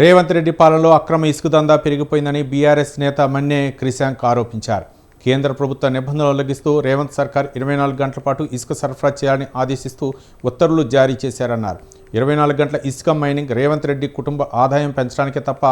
రేవంత్ రెడ్డి పాలనలో అక్రమ ఇసుక దందా పెరిగిపోయిందని బీఆర్ఎస్ నేత మన్నే క్రిశాంక్ ఆరోపించారు. కేంద్ర ప్రభుత్వ నిబంధనలు ఉల్లంఘిస్తూ రేవంత్ సర్కార్ ఇరవై నాలుగు గంటల పాటు ఇసుక సరఫరా చేయాలని ఆదేశిస్తూ ఉత్తర్వులు జారీ చేశారన్నారు. ఇరవై నాలుగు గంటల ఇసుక మైనింగ్ రేవంత్ రెడ్డి కుటుంబ ఆదాయం పెంచడానికే తప్ప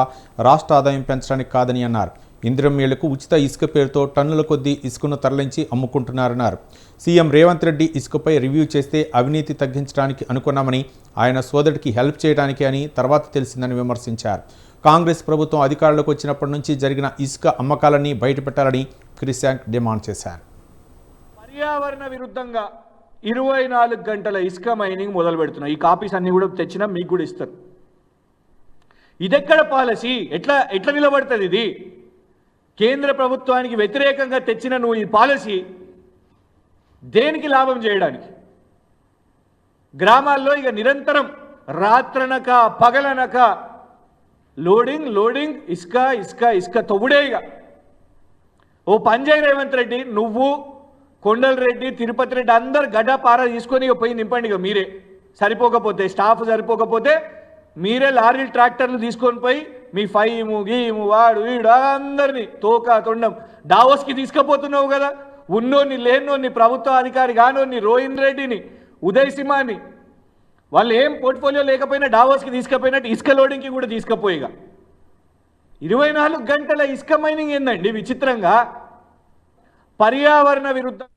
రాష్ట్ర ఆదాయం పెంచడానికి కాదని అన్నారు. ఇందిరమ్మేళ్ళకు ఉచిత ఇసుక పేరుతో టన్నుల కొద్దీ ఇసుకను తరలించి అమ్ముకుంటున్నారన్నారు. సీఎం రేవంత్ రెడ్డి ఇసుకపై రివ్యూ చేస్తే అవినీతి తగ్గించడానికి అనుకున్నామని ఆయన సోదరుడికి హెల్ప్ చేయడానికి అని తర్వాత తెలిసిందని విమర్శించారు. కాంగ్రెస్ ప్రభుత్వం అధికారంలోకి వచ్చినప్పటి నుంచి జరిగిన ఇసుక అమ్మకాలన్నీ బయటపెట్టాలని క్రిశాంక్ డిమాండ్ చేశారు. పర్యావరణ విరుద్ధంగా ఇరవై నాలుగు గంటల ఇసుక మైనింగ్ మొదలు పెడుతున్నాయి ఈ కాపీస్ అన్ని కూడా తెచ్చినా మీకు కూడా ఇస్తారు. ఇదెక్కడ పాలసీ? ఎట్లా ఎట్లా నిలబడుతుంది ఇది? కేంద్ర ప్రభుత్వానికి వ్యతిరేకంగా తెచ్చిన నువ్వు ఈ పాలసీ దేనికి లాభం చేయడానికి? గ్రామాల్లో ఇక నిరంతరం రాత్రనక పగలనక లోడింగ్ లోడింగ్ ఇసుక ఇసుక ఇసుక తొగుడే ఇక. ఓ పంజయ్ రేవంత్ రెడ్డి నువ్వు కొండల రెడ్డి తిరుపతి రెడ్డి అందరు గడ్డ పార తీసుకొని ఇక పోయి నింపండి ఇక మీరే. సరిపోకపోతే స్టాఫ్ సరిపోకపోతే మీరే లారీలు ట్రాక్టర్లు తీసుకొని పోయి మీ ఫైము గీము వాడు వీడు అందరినీ తోక తొండం. డావోస్కి తీసుకుపోతున్నావు కదా. ఉన్నోని లేనోని ప్రభుత్వ అధికారి కానోని రోహిన్ రెడ్డిని ఉదయ్ సింహాని వాళ్ళు ఏం పోర్ట్ఫోలియో లేకపోయినా డావోస్కి తీసుకుపోయినట్టు ఇసుక లోడింగ్కి కూడా తీసుకుపోయిగా ఇరవై నాలుగు గంటల ఇసుక మైనింగ్ ఏందండి? విచిత్రంగా. పర్యావరణ విరుద్ధం